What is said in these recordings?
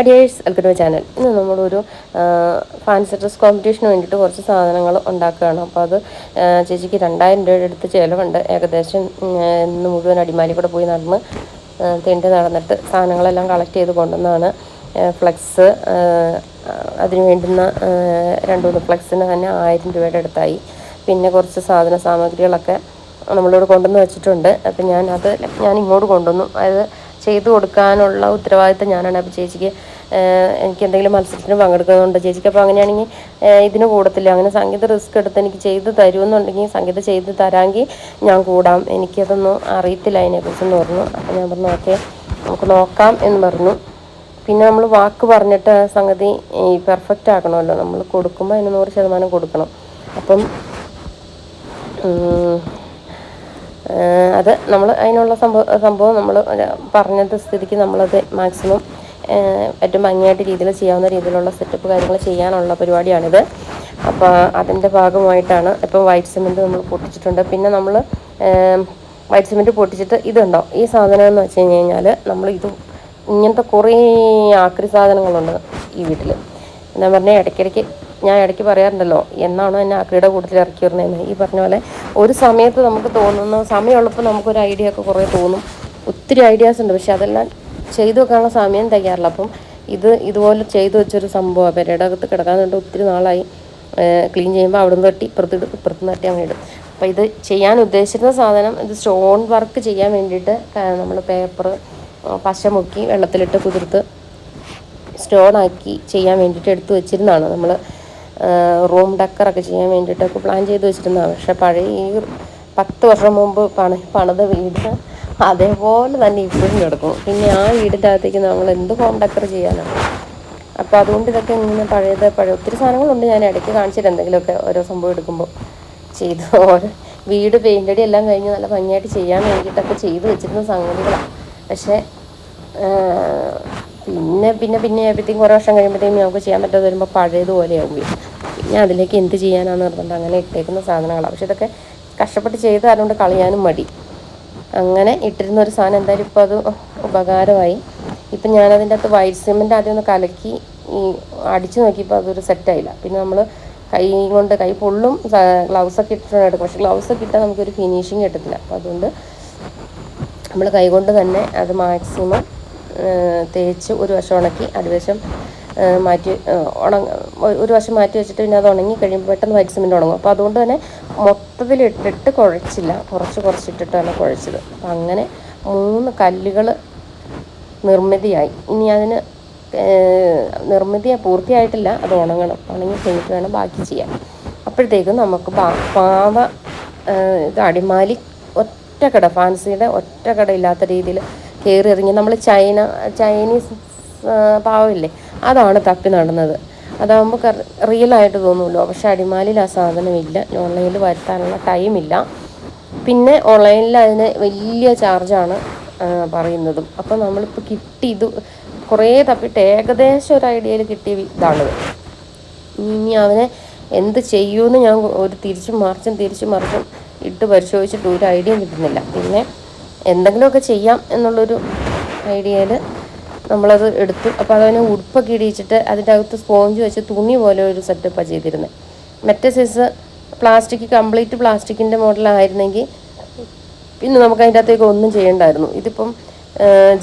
അഡിയേഴ്സ് welcome to channel ഇന്ന് നമ്മളൊരു fancy dress കോമ്പറ്റീഷന് വേണ്ടിയിട്ട് കുറച്ച് സാധനങ്ങൾ ഉണ്ടാക്കുകയാണ്. അപ്പോൾ അത് ചേച്ചിക്ക് രണ്ടായിരം രൂപയുടെ അടുത്ത് ചിലവുണ്ട്. ഏകദേശം ഇന്ന് മുഴുവൻ അടിമാലി കൂടെ പോയി നടന്ന് തെണ്ടി നടന്നിട്ട് സാധനങ്ങളെല്ലാം കളക്ട് ചെയ്ത് കൊണ്ടുവന്നാണ് ഫ്ലെക്സ് അതിന് വേണ്ടുന്ന രണ്ട് മൂന്ന് ഫ്ലെക്സിന് തന്നെ ആയിരം രൂപയുടെ അടുത്തായി. പിന്നെ കുറച്ച് സാധന സാമഗ്രികളൊക്കെ നമ്മളിവിടെ കൊണ്ടുവന്ന് വെച്ചിട്ടുണ്ട്. അപ്പം ഞാൻ അത് ഞാൻ ഇങ്ങോട്ട് കൊണ്ടുവന്നു. അത് ചെയ്തു കൊടുക്കാനുള്ള ഉത്തരവാദിത്തം ഞാനാണ്. അപ്പോൾ ചേച്ചിക്ക് എനിക്ക് എന്തെങ്കിലും മത്സരത്തിന് പങ്കെടുക്കുന്നുണ്ട് ചേച്ചിക്ക് അപ്പോൾ അങ്ങനെയാണെങ്കിൽ ഇതിന് കൂടത്തില്ല. അങ്ങനെ സംഗീത റിസ്ക് എടുത്ത് എനിക്ക് ചെയ്ത് തരുമെന്നുണ്ടെങ്കിൽ സംഗീതം ചെയ്ത് തരാമെങ്കിൽ ഞാൻ കൂടാം. എനിക്കതൊന്നും അറിയത്തില്ല അതിനെക്കുറിച്ചെന്ന് പറഞ്ഞു. അപ്പോൾ ഞാൻ പറഞ്ഞു ഓക്കെ നമുക്ക് നോക്കാം എന്ന് പറഞ്ഞു. പിന്നെ നമ്മൾ വാക്ക് പറഞ്ഞിട്ട് സംഗതി പെർഫെക്റ്റ് ആക്കണമല്ലോ. നമ്മൾ കൊടുക്കുമ്പോൾ അതിന് നൂറ് ശതമാനം കൊടുക്കണം. അപ്പം അത് നമ്മൾ അതിനുള്ള സംഭവം സംഭവം നമ്മൾ പറഞ്ഞത് സ്ഥിതിക്ക് നമ്മളത് മാക്സിമം ഏറ്റവും ഭംഗിയായിട്ട് രീതിയിൽ ചെയ്യാവുന്ന രീതിയിലുള്ള സെറ്റപ്പ് കാര്യങ്ങൾ ചെയ്യാനുള്ള പരിപാടിയാണിത്. അപ്പോൾ അതിന്റെ ഭാഗമായിട്ടാണ് ഇപ്പം വൈറ്റ് സിമെന്റ് നമ്മൾ പൊട്ടിച്ചിട്ടുണ്ട്. പിന്നെ നമ്മൾ വൈറ്റ് സിമെന്റ് പൊട്ടിച്ചിട്ട് ഇതുണ്ടോ? ഈ സാധനം എന്ന് വെച്ച് കഴിഞ്ഞ് കഴിഞ്ഞാൽ നമ്മൾ ഇത് ഇങ്ങനത്തെ കുറേ ആക്രി സാധനങ്ങളുണ്ട് ഈ വീട്ടിൽ ഞാൻ പറഞ്ഞാൽ ഇടയ്ക്കിടയ്ക്ക് ഞാൻ ഇടയ്ക്ക് പറയാറുണ്ടല്ലോ എന്നാണോ എന്നെ ആക്രിയുടെ കൂട്ടത്തിൽ ഇറക്കി വരുന്നതെന്ന് ഈ പറഞ്ഞ പോലെ ഒരു സമയത്ത് നമുക്ക് തോന്നുന്ന സമയമുള്ളപ്പോൾ നമുക്കൊരു ഐഡിയ ഒക്കെ കുറേ തോന്നും. ഒത്തിരി ഐഡിയാസ് ഉണ്ട് പക്ഷെ അതെല്ലാം ചെയ്തു വെക്കാനുള്ള സമയം തികയാറില്ല. അപ്പം ഇത് ഇതുപോലെ ചെയ്തു വെച്ചൊരു സംഭവമാണ് പെരയുടെ അകത്ത് വേണ്ടി ഒത്തിരി നാളായി. ക്ലീൻ ചെയ്യുമ്പോൾ അവിടെ നിന്ന് തട്ടി ഇപ്പുറത്ത് ഇപ്പുറത്ത് തട്ടി അങ്ങ് ഇടും. അപ്പോൾ ഇത് ചെയ്യാൻ ഉദ്ദേശിച്ചിരുന്ന സാധനം ഇത് സ്റ്റോൺ വർക്ക് ചെയ്യാൻ വേണ്ടിയിട്ട് നമ്മൾ പേപ്പർ പശ മുക്കി വെള്ളത്തിലിട്ട് കുതിർത്ത് സ്റ്റോൺ ആക്കി ചെയ്യാൻ വേണ്ടിയിട്ട് എടുത്തു വെച്ചിരുന്നതാണ്. നമ്മൾ റൂം ഡക്കറൊക്കെ ചെയ്യാൻ വേണ്ടിയിട്ടൊക്കെ പ്ലാൻ ചെയ്ത് വെച്ചിരുന്നതാണ്. പക്ഷേ പഴയ ഈ പത്ത് വർഷം മുമ്പ് പണി പണിത വീട് അതേപോലെ തന്നെ ഇപ്പോഴും കിടക്കും പിന്നെ ആ വീടിന്റെ അകത്തേക്ക് നമ്മൾ എന്ത് ഹോം ഡക്കർ ചെയ്യാനാണ്? അപ്പോൾ അതുകൊണ്ട് ഇതൊക്കെ ഇങ്ങനെ പഴയത് പഴയ ഒത്തിരി സാധനങ്ങളുണ്ട്. ഞാൻ ഇടയ്ക്ക് കാണിച്ചിട്ട് എന്തെങ്കിലുമൊക്കെ ഓരോ സംഭവം എടുക്കുമ്പോൾ ചെയ്ത്. ഓരോ വീട് പെയിന്റ് അടി എല്ലാം കഴിഞ്ഞ് നല്ല ഭംഗിയായിട്ട് ചെയ്യാൻ വേണ്ടിയിട്ടൊക്കെ ചെയ്ത് വെച്ചിരുന്ന സംഗതികളാണ്. പക്ഷേ പിന്നെ പിന്നെ പിന്നെ ആയപ്പോഴത്തേക്കും കുറേ വർഷം കഴിയുമ്പോഴത്തേക്കും നമുക്ക് ചെയ്യാൻ പറ്റാതെ വരുമ്പോൾ ആവും. പിന്നെ അതിലേക്ക് എന്ത് ചെയ്യാനാന്ന് പറഞ്ഞിട്ട് അങ്ങനെ ഇട്ടേക്കുന്ന സാധനങ്ങളാണ് പക്ഷെ ഇതൊക്കെ കഷ്ടപ്പെട്ട് ചെയ്ത് അതുകൊണ്ട് കളയാനും മടി. അങ്ങനെ ഇട്ടിരുന്ന ഒരു സാധനം എന്തായാലും ഇപ്പോൾ അത് ഉപകാരമായി. ഇപ്പം ഞാനതിന്റെ അകത്ത് വൈറ്റ് സിമെന്റ് ആദ്യം ഒന്ന് കലക്കി ഈ അടിച്ചു നോക്കിയപ്പോൾ അതൊരു സെറ്റായില്ല പിന്നെ നമ്മൾ കൈ കൊണ്ട് കൈ പൊള്ളും ഗ്ലൗസൊക്കെ ഇട്ടിട്ടാണ് എടുക്കും പക്ഷേ ഗ്ലൗസൊക്കെ ഇട്ടാൽ നമുക്കൊരു ഫിനിഷിങ് കിട്ടത്തില്ല. അപ്പോൾ അതുകൊണ്ട് നമ്മൾ കൈകൊണ്ട് തന്നെ അത് മാക്സിമം തേച്ച് ഒരു വശം ഉണക്കി അടിവശം മാറ്റി ഉണങ്ങ ഒരു വശം മാറ്റി വെച്ചിട്ട് പിന്നെ അത് ഉണങ്ങി കഴിയുമ്പോൾ പെട്ടെന്ന് വൈറ്റ് സിമെന്റ് ഉണങ്ങും. അപ്പോൾ അതുകൊണ്ട് തന്നെ മൊത്തത്തിൽ ഇട്ടിട്ട് കുഴച്ചില്ല. കുറച്ച് കുറച്ചിട്ടിട്ടാണ് കുഴച്ചത്. അപ്പം അങ്ങനെ മൂന്ന് കല്ലുകൾ നിർമ്മിതിയായി. ഇനി അതിന് നിർമ്മിതി പൂർത്തിയായിട്ടില്ല. അത് ഉണങ്ങണം. ഉണങ്ങി കഴിഞ്ഞിട്ട് വേണം ബാക്കി ചെയ്യാൻ. അപ്പോഴത്തേക്കും നമുക്ക് പാവ ഇത് അടിമാലി ഒറ്റക്കട ഫാൻസിയുടെ ഒറ്റക്കട ഇല്ലാത്ത രീതിയിൽ കയറി ഇറങ്ങി നമ്മൾ ചൈന ചൈനീസ് പാവമില്ലേ? അതാണ് തപ്പി നടന്നത്. അതാകുമ്പോൾ റിയലായിട്ട് തോന്നുമല്ലോ പക്ഷെ അടിമാലിൽ ആ സാധനമില്ല. ഓൺലൈനിൽ വരുത്താനുള്ള ടൈമില്ല. പിന്നെ ഓൺലൈനിൽ അതിന് വലിയ ചാർജാണ് പറയുന്നതും. അപ്പോൾ നമ്മളിപ്പോൾ കിട്ടി ഇത് കുറേ തപ്പിട്ട് ഏകദേശം ഒരു ഐഡിയയിൽ കിട്ടിയ ഇതാണിത് ഇനി അവനെ എന്ത് ചെയ്യുമെന്ന് ഞാൻ ഒരു തിരിച്ചും മറിച്ചും തിരിച്ചും മറിച്ചും ഇട്ട് പരിശോധിച്ചിട്ട് ഒരു ഐഡിയ കിട്ടുന്നില്ല. പിന്നെ എന്തെങ്കിലുമൊക്കെ ചെയ്യാം എന്നുള്ളൊരു ഐഡിയയിൽ നമ്മളത് എടുത്തു. അപ്പോൾ അതിനെ ഉടുപ്പൊക്കെ ഇടിയിച്ചിട്ട് അതിന്റെ അകത്ത് സ്പോഞ്ച് വെച്ച് തുണി പോലെ ഒരു സെറ്റപ്പാണ് ചെയ്തിരുന്നത് മറ്റേ സൈസ് പ്ലാസ്റ്റിക് കംപ്ലീറ്റ് പ്ലാസ്റ്റിക്കിന്റെ മോഡലായിരുന്നെങ്കിൽ പിന്നെ നമുക്ക് അതിന്റെ അകത്തേക്ക് ഒന്നും ചെയ്യണ്ടായിരുന്നു. ഇതിപ്പം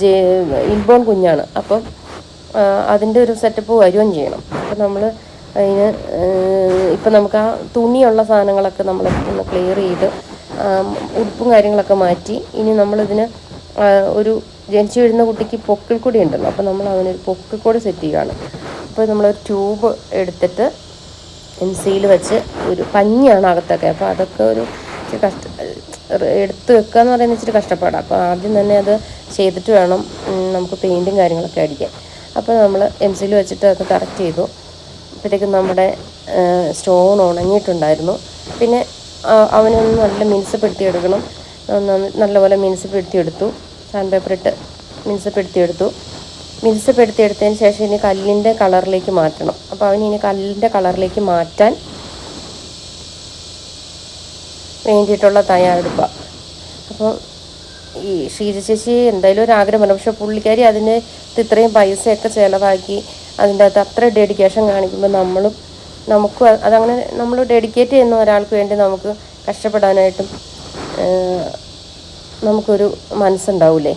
ജെ ഇൻബോൺ കുഞ്ഞാണ്. അപ്പം അതിന്റെ ഒരു സെറ്റപ്പ് വരികയും ചെയ്യണം. അപ്പം നമ്മൾ അതിന് ഇപ്പം നമുക്ക് ആ തുണിയുള്ള സാധനങ്ങളൊക്കെ നമ്മൾ ഒന്ന് ക്ലിയർ ചെയ്ത് ഉടുപ്പും കാര്യങ്ങളൊക്കെ മാറ്റി. ഇനി നമ്മളിതിന് ഒരു ജനിച്ചു വീഴുന്ന കുട്ടിക്ക് പൊക്കിൾക്കൊടി ഉണ്ടല്ലോ അപ്പോൾ നമ്മൾ അതിനൊരു പൊക്കിൾക്കൊടി സെറ്റ് ചെയ്യുകയാണ്. അപ്പോൾ നമ്മളൊരു ട്യൂബ് എടുത്തിട്ട് എൻസിയിൽ വെച്ച് ഒരു പഞ്ഞിയാണ് അകത്തൊക്കെ. അപ്പോൾ അതൊക്കെ ഒരു കഷ്ട എടുത്ത് വെക്കുക എന്ന് പറയുന്നത് ഇച്ചിരി കഷ്ടപ്പാടാണ് അപ്പോൾ ആദ്യം തന്നെ അത് ചെയ്തിട്ട് വേണം നമുക്ക് പെയിന്റും കാര്യങ്ങളൊക്കെ അടിക്കാൻ. അപ്പോൾ നമ്മൾ എം സിയിൽ വെച്ചിട്ട് അത് കറക്റ്റ് ചെയ്തു. അപ്പോഴത്തേക്കും നമ്മുടെ സ്റ്റോൺ ഉണങ്ങിയിട്ടുണ്ടായിരുന്നു. പിന്നെ അവനൊന്ന് നല്ല മിനുസപ്പെടുത്തിയെടുക്കണം നല്ലപോലെ മിനുസപ്പെടുത്തിയെടുത്തു സാൻഡ് പേപ്പർ ഇട്ട് മിനുസപ്പെടുത്തിയെടുത്തു മിനുസപ്പെടുത്തിയെടുത്തതിന് ശേഷം ഇനി കല്ലിന്റെ കളറിലേക്ക് മാറ്റണം. അപ്പോൾ അവന് ഇനി കല്ലിന്റെ കളറിലേക്ക് മാറ്റാൻ വേണ്ടിയിട്ടുള്ള തയ്യാറെടുപ്പാണ് അപ്പോൾ ഈ ഷീജ ചേച്ചി എന്തായാലും ഒരു ആഗ്രഹമല്ല പക്ഷെ പുള്ളിക്കാരി അതിന് ഇത്രയും പൈസയൊക്കെ ചിലവാക്കി അതിന്റെ അകത്ത് അത്ര ഡെഡിക്കേഷൻ കാണിക്കുമ്പോൾ നമ്മളും നമുക്കും അതങ്ങനെ നമ്മൾ ഡെഡിക്കേറ്റ് ചെയ്യുന്ന ഒരാൾക്ക് വേണ്ടി നമുക്ക് കഷ്ടപ്പെടാനായിട്ടും നമുക്കൊരു മനസ്സുണ്ടാവില്ലേ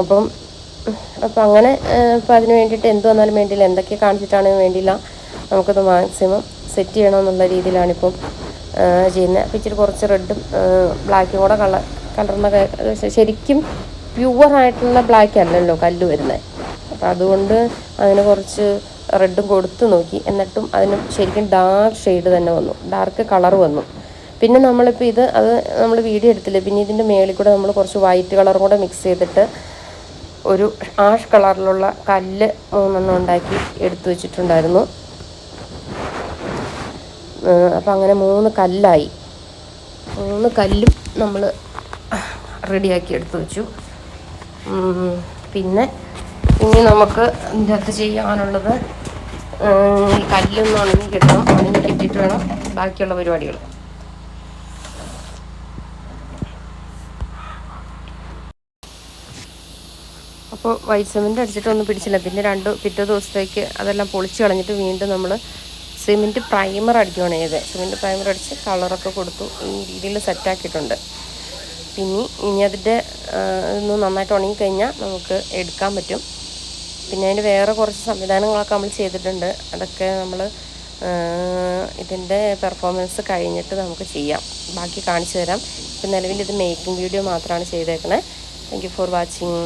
അപ്പം അപ്പം അങ്ങനെ ഇപ്പം അതിന് വേണ്ടിയിട്ട് എന്ത് വന്നാലും വേണ്ടിയില്ല എന്തൊക്കെ കാണിച്ചിട്ടാണെങ്കിലും വേണ്ടിയില്ല നമുക്കത് മാക്സിമം സെറ്റ് ചെയ്യണമെന്നുള്ള രീതിയിലാണിപ്പം ചെയ്യുന്നത്. അപ്പം ഇച്ചിരി കുറച്ച് റെഡും ബ്ലാക്കും കൂടെ കളർ കലർന്ന ശരിക്കും പ്യുവർ ആയിട്ടുള്ള ബ്ലാക്ക് അല്ലല്ലോ കല്ല് വരുന്നത്. അപ്പം അതുകൊണ്ട് അതിന് കുറച്ച് റെഡും കൊടുത്ത് നോക്കി. എന്നിട്ടും അതിന് ശരിക്കും ഡാർക്ക് ഷെയ്ഡ് തന്നെ വന്നു. ഡാർക്ക് കളർ വന്നു. പിന്നെ നമ്മളിപ്പോൾ ഇത് അത് നമ്മൾ വീഡിയോ എടുത്തില്ല? പിന്നെ ഇതിന്റെ മേളിൽ കൂടെ നമ്മൾ കുറച്ച് വൈറ്റ് കളറും കൂടെ മിക്സ് ചെയ്തിട്ട് ഒരു ആഷ് കളറിലുള്ള കല്ല് മൂന്നെണ്ണം ഉണ്ടാക്കി എടുത്തു വെച്ചിട്ടുണ്ടായിരുന്നു. അപ്പം അങ്ങനെ മൂന്ന് കല്ലായി. മൂന്ന് കല്ലും നമ്മൾ റെഡിയാക്കി എടുത്തു വെച്ചു. പിന്നെ ഇനി നമുക്ക് ഇതിനകത്ത് ചെയ്യാനുള്ളത്? ഈ കല്ലൊന്നും ഉണങ്ങി കിട്ടണം. ഉണങ്ങി കിട്ടിയിട്ട് വേണം ബാക്കിയുള്ള പരിപാടികൾ അപ്പോൾ വൈറ്റ് സിമെന്റ് അടിച്ചിട്ടൊന്നും പിടിച്ചില്ല. പിന്നെ രണ്ട് പിറ്റേ ദിവസത്തേക്ക് അതെല്ലാം പൊളിച്ച് കളഞ്ഞിട്ട് വീണ്ടും നമ്മൾ സിമെന്റ് പ്രൈമർ അടിക്കുകയാണ് ചെയ്തത് സിമെന്റ് പ്രൈമർ അടിച്ച് കളറൊക്കെ കൊടുത്തു. ഈ രീതിയിൽ സെറ്റാക്കിയിട്ടുണ്ട് പിന്നെ ഇനി അതിന്റെ ഒന്ന് നന്നായിട്ട് ഉണങ്ങിക്കഴിഞ്ഞാൽ നമുക്ക് എടുക്കാൻ പറ്റും. പിന്നെ അതിന് വേറെ കുറച്ച് സംവിധാനങ്ങളൊക്കെ നമ്മൾ ചെയ്തിട്ടുണ്ട്. അതൊക്കെ നമ്മൾ ഇതിന്റെ പെർഫോമൻസ് കഴിഞ്ഞിട്ട് നമുക്ക് ചെയ്യാം. ബാക്കി കാണിച്ചു തരാം. ഇപ്പം നിലവിൽ ഇത് മേക്കിംഗ് വീഡിയോ മാത്രമാണ് ചെയ്തേക്കണേ. Thank you for watching